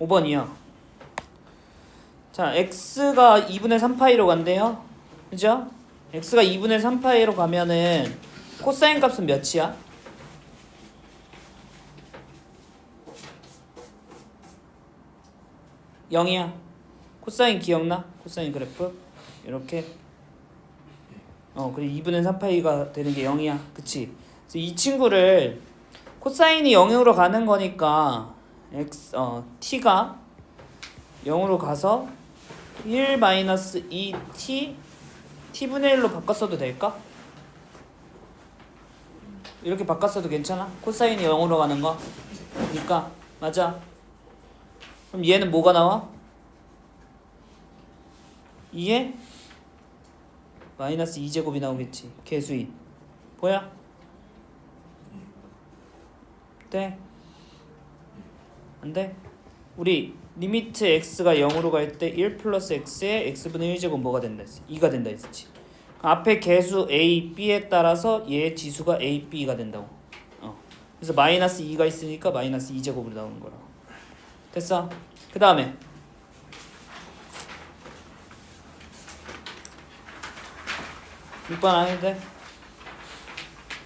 5번이요. 자, x가 2분의 3파이로 간대요. 그죠? x가 2분의 3파이로 가면은 코사인 값은 몇이야? 영이야 코사인 기억나? 코사인 그래프 이렇게 어 그리고 2분의 3파이가 되는 게 0이야 그치? 그래서 이 친구를 코사인이 0으로 가는 거니까 x 어 t가 0으로 가서 1 마이너스 2t t분의 1로 바꿨어도 될까? 이렇게 바꿨어도 괜찮아? 코사인이 0으로 가는 거 그러니까 맞아 그럼 얘는 뭐가 나와? 2에 마이너스 2제곱이 나오겠지 개수인 보여? 돼? 안 돼? 우리 리미트 x가 0으로 갈 때 1 플러스 x의 x분의 1제곱 뭐가 된다 했어? 2가 된다 했지 앞에 개수 a, b에 따라서 얘 지수가 a, b가 된다고 어. 그래서 마이너스 2가 있으니까 마이너스 2제곱으로 나오는 거라고 됐어? 그 다음에 육번안 해도 돼?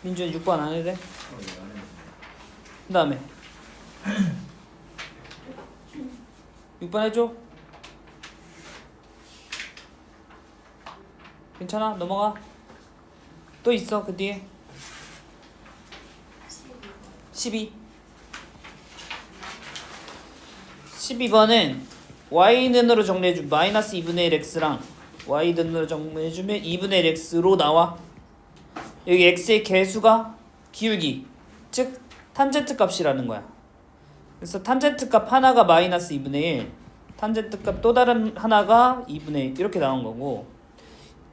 민준 6번 안 해도 돼? 그 다음에 6번 해줘. 괜찮아? 넘어가. 또 있어 그 뒤에. 12 12번은 y는으로 정리해주면 마이너스 2분의 1 x랑 y는으로 정리해주면 2분의 1 x로 나와. 여기 x의 개수가 기울기 즉 탄젠트 값이라는 거야 그래서 탄젠트 값 하나가 마이너스 2분의 1 탄젠트 값 또 다른 하나가 2분의 1 이렇게 나온 거고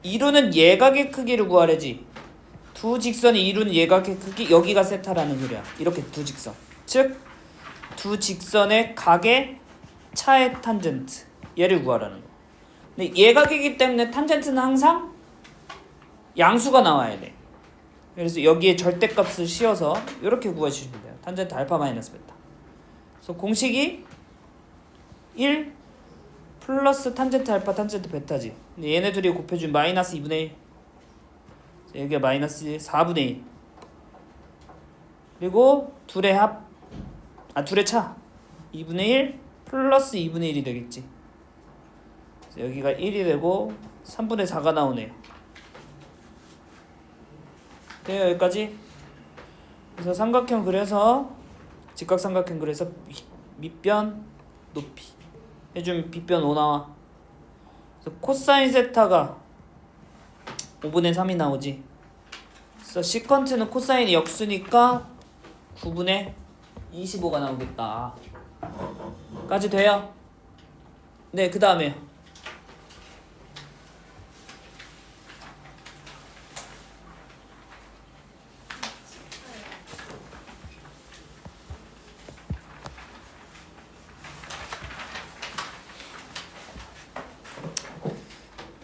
이루는 예각의 크기를 구하래지 두 직선이 이루는 예각의 크기 여기가 세타라는 소리야 이렇게 두 직선 즉 두 직선의 각의 차의 탄젠트 얘를 구하라는 거. 근데 예각이기 때문에 탄젠트는 항상 양수가 나와야 돼. 그래서 여기에 절대값을 씌워서 이렇게 구해주시면 돼요. 탄젠트 알파 마이너스 베타. 그래서 공식이 1 플러스 탄젠트 알파 탄젠트 베타지. 얘네 둘이 곱해준 마이너스 2분의 1. 여기가 마이너스 4분의 1. 그리고 둘의 합, 아 둘의 차 2분의 1 플러스 2분의 1이 되겠지. 그래서 여기가 1이 되고 3분의 4가 나오네요. 돼요 여기까지? 그래서 삼각형 그려서 직각삼각형 그래서 미- 밑변 높이 해주면 빗변 5 나와. 그래서 코사인 세타가 5분의 3이 나오지. 그래서 시컨트는 코사인이 역수니까 9분의 25가 나오겠다. 까지 돼요? 네, 그 다음에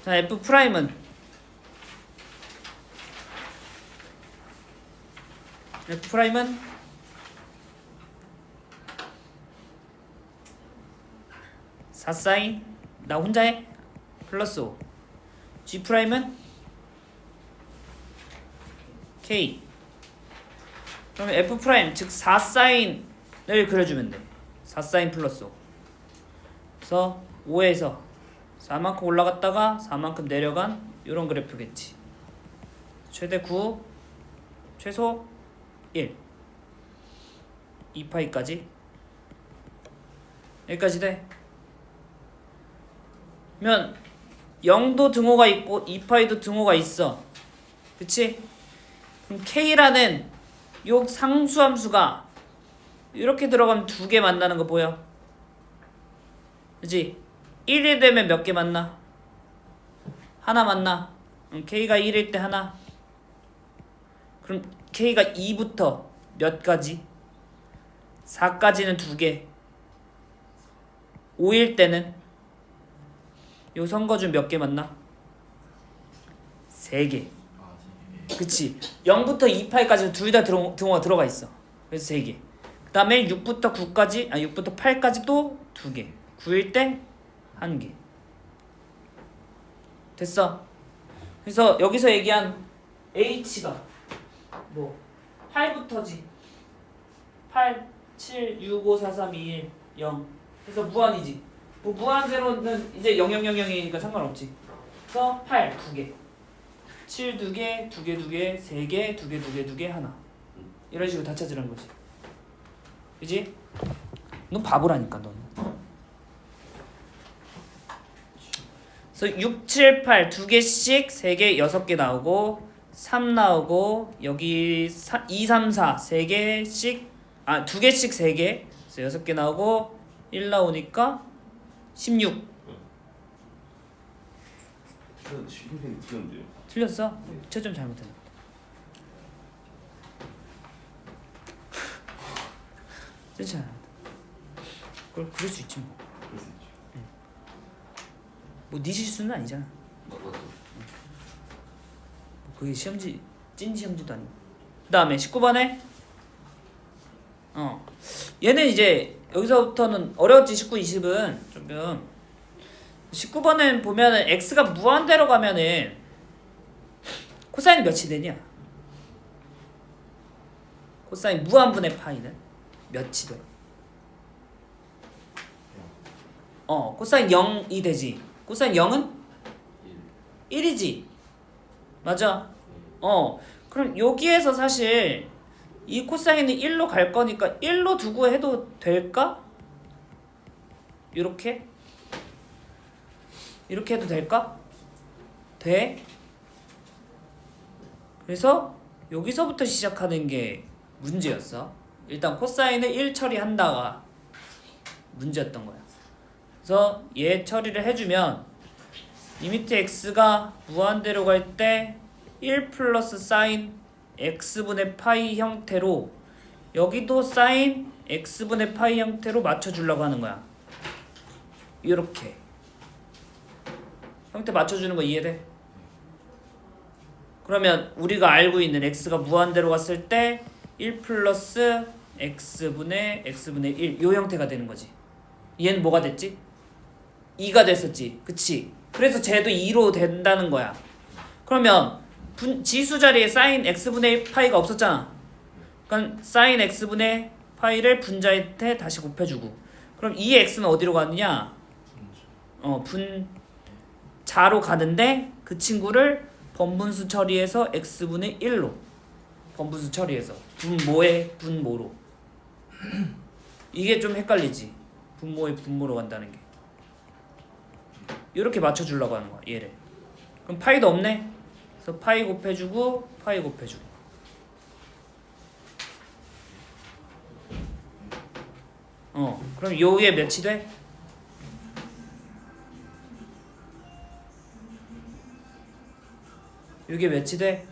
자, F 프라임은? F 프라임은? 사사인? 나 혼자 해? 플러스 5 G 프라임은? K. 그러면 F 프라임 즉 4사인을 그려주면 돼. 4사인 플러스 5 그래서 5에서 4만큼 올라갔다가 4만큼 내려간 이런 그래프겠지 최대 9 최소 1 2파이까지 여기까지 돼 면 0도 등호가 있고 2파이도 등호가 있어. 그치? 그럼 K라는 요 상수함수가 이렇게 들어가면 두 개 만나는 거 보여? 그치? 1이 되면 몇 개 만나? 하나. 그럼 K가 1일 때 하나. 그럼 K가 2부터 몇 가지? 4까지는 두 개. 5일 때는 요 선거준 몇개 맞나? 세 개. 그치. 0부터 2파이까지 둘다 등호가 들어가 있어. 그래서 세 개. 그 그다음에 6부터 9까지 아 6부터 8까지 또두 개. 9일 때 한 개. 됐어. 그래서 여기서 얘기한 h가 뭐 8부터지. 8 7 6 5 4 3 2 1 0. 그래서 무한이지. 뭐 무한대로는 이제 0000이니까 상관없지. 그래서 8두 개. 7두 개, 두개두 개, 세 개, 두개두개두개 하나. 이런 식으로 다 찾으라는 거지. 그지? 넌 바보라니까 넌. 그래서 6, 7, 8 두 개씩 세 개, 여섯 개 나오고 3 나오고 여기 4, 2, 3, 4세 개씩 아 두 개씩 세 개. 그래서 여섯 개 나오고 1 나오니까 16. 선생님 틀렸는데요. 틀렸어? 채점 잘못했네. 진짜. 그걸 그럴 수 있지 뭐. 그럴 수 있죠. 뭐네 실수는 아니잖아. 뭐 그게 시험지 찐 시험지도 아니고. 그다음에 19번에 어 얘는 이제 여기서부터는 어려웠지 19, 20은 조금 19번은 보면은 x가 무한대로 가면은 코사인 몇이 되냐? 코사인 무한분의 파이는 몇이 돼? 어 코사인 0이 되지. 코사인 0은 1 이지. 맞아. 어. 그럼 여기에서 사실 이 코사인은 1로 갈 거니까 1로 두고 해도 될까? 이렇게? 이렇게 해도 될까? 돼? 그래서 여기서부터 시작하는 게 문제였어. 일단 코사인을 1 처리한다가 문제였던 거야. 그래서 얘 처리를 해주면 리미트 x가 무한대로 갈 때 1 플러스 사인 x분의 파이 형태로 여기도 사인 x분의 파이 형태로 맞춰주려고 하는 거야. 이렇게 형태 맞춰주는 거 이해돼? 그러면 우리가 알고 있는 x가 무한대로 갔을 때 1 플러스 x분의 x분의 1요 형태가 되는 거지. 얘는 뭐가 됐지? 2가 됐었지. 그치? 그래서 쟤도 2로 된다는 거야. 그러면 분, 지수 자리에 사인 x분의 파이가 없었잖아. 그러니까 사인 x분의 파이를 분자한테 다시 곱해주고 그럼 이 x는 어디로 가느냐? 어, 분자로 가는데 그 친구를 번분수 처리해서 x분의 1로 번분수 처리해서 분모에 분모로 이게 좀 헷갈리지 분모에 분모로 간다는 게 이렇게 맞춰주려고 하는 거야 얘를 그럼 파이도 없네 그래서 파이 곱해주고 파이 곱해주고 어 그럼 요게 몇이 돼? 요게 몇이 돼?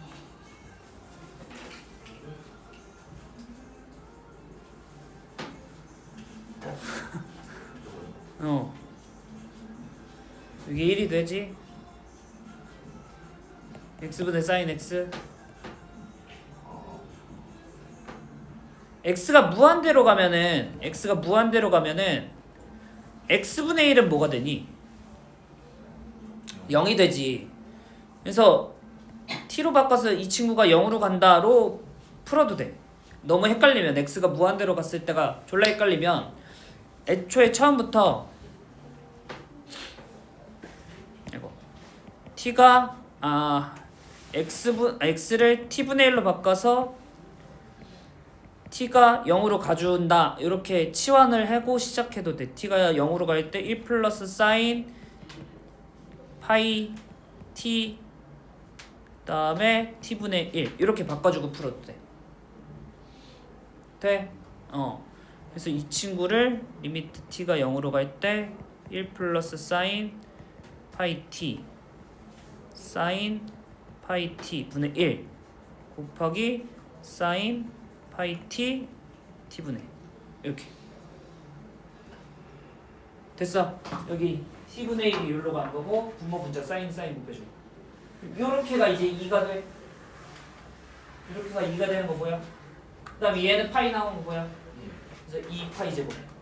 어 이게 1이 되지? x분의 사인 x x가 무한대로 가면은 x가 무한대로 가면은 x분의 1은 뭐가 되니? 0이 되지 그래서 t로 바꿔서 이 친구가 0으로 간다로 풀어도 돼 너무 헷갈리면 x가 무한대로 갔을 때가 졸라 헷갈리면 애초에 처음부터 이거 t가 아 x분 x를 t분의 1로 바꿔서 t가 0으로 가준다. 이렇게 치환을 하고 시작해도 돼. T가 0으로 갈 때 1 플러스 사인 파이 t 그다음에 t분의 1 이렇게 바꿔주고 풀어도 돼. 돼? 어. 그래서 이 친구를 리미트 t가 0으로 갈 때 1 플러스 사인 파이 t 사인 파이 t 분의 1 곱하기 사인 파이 t t분의 이렇게 됐어 여기 t분의 1이 여기로 간 거고 분모 분자 사인 사인 곱해주고 요렇게가 이제 2가 돼 이렇게가 2가 되는 거 뭐야? 그 다음에 얘는 파이 나오는 거 뭐야? 그래서 2 파이 제곱. 제곱이요?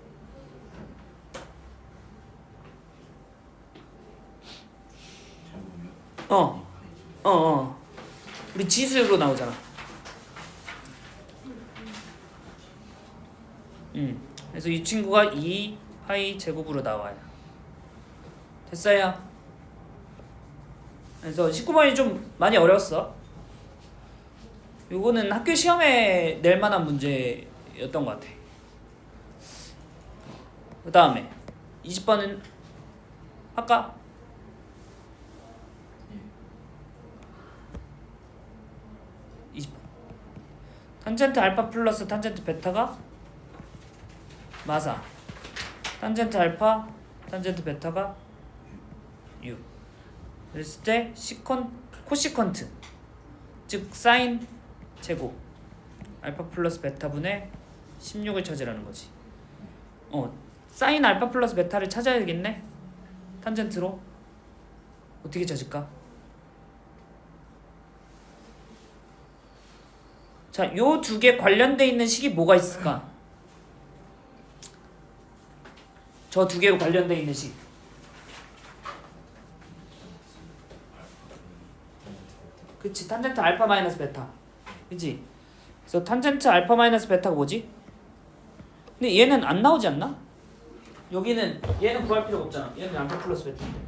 어, 어, 어. 우리 지수로 나오잖아. 음. 그래서 이 친구가 2 파이 제곱으로 나와요. 됐어요? 그래서 19번이 좀 많이 어려웠어. 요거는 학교 시험에 낼 만한 문제였던 것 같아. 그 다음에 20번은 할까? 예. 20번. 탄젠트 알파 플러스 탄젠트 베타가 마사. 탄젠트 알파, 탄젠트 베타가 6. 그랬을 때 시컨 코시컨트 즉 사인 제곱 알파 플러스 베타 분의 16을 찾으라는 거지. 어, 사인 알파 플러스 베타를 찾아야 되겠네. 탄젠트로 어떻게 찾을까? 자, 요 두 개 관련돼 있는 식이 뭐가 있을까? 저 두 개로 관련돼 있는 식. 그치, 탄젠트 알파 마이너스 베타. 그치? 그래서 탄젠트 알파 마이너스 베타가 뭐지? 근데 얘는 안 나오지 않나? 여기는 얘는 구할 필요가 없잖아. 얘는 알파 플러스 베타인데.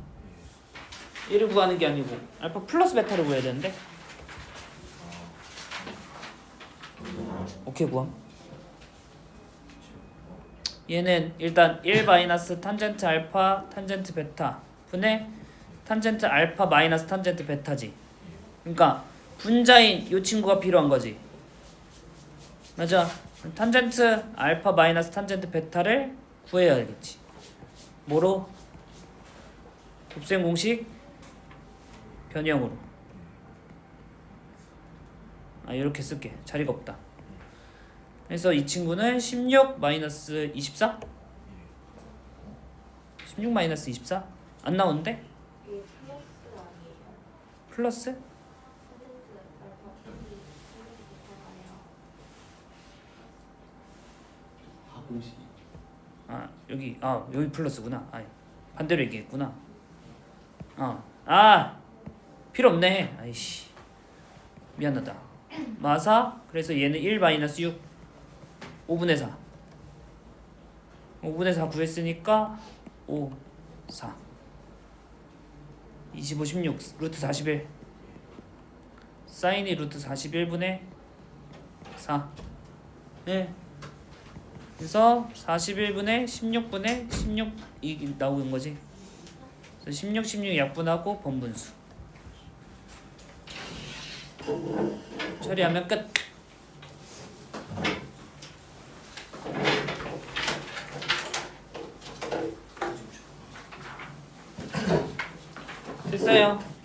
얘를 구하는 게 아니고 알파 플러스 베타를 구해야 되는데. 오케이 구함. 얘는 일단 1 마이너스 탄젠트 알파 탄젠트 베타 분의 탄젠트 알파 마이너스 탄젠트 베타지. 그러니까 분자인 이 친구가 필요한 거지. 맞아. 탄젠트 알파 마이너스 탄젠트 베타를 구해야 되겠지. 뭐로? 곱셈 공식 변형으로. 아 이렇게 쓸게. 자리가 없다. 그래서 이 친구는 16 마이너스 24? 16 마이너스 24? 안 나오는데? 플러스 아 여기 아 여기 플러스구나. 아 반대로 얘기했구나. 어. 아 필요 없네. 아이씨 미안하다. 마사 그래서 얘는 1 마이너스 6 5분의 4 5분의 4 구했으니까 5 4 25 16 루트 41 사인이 루트 41분의 4 네. 그래서 41분의 16분의 16 이게 나오는 거지. 그래서 16, 16 약분하고 번분수. 처리하면 끝. 됐어요.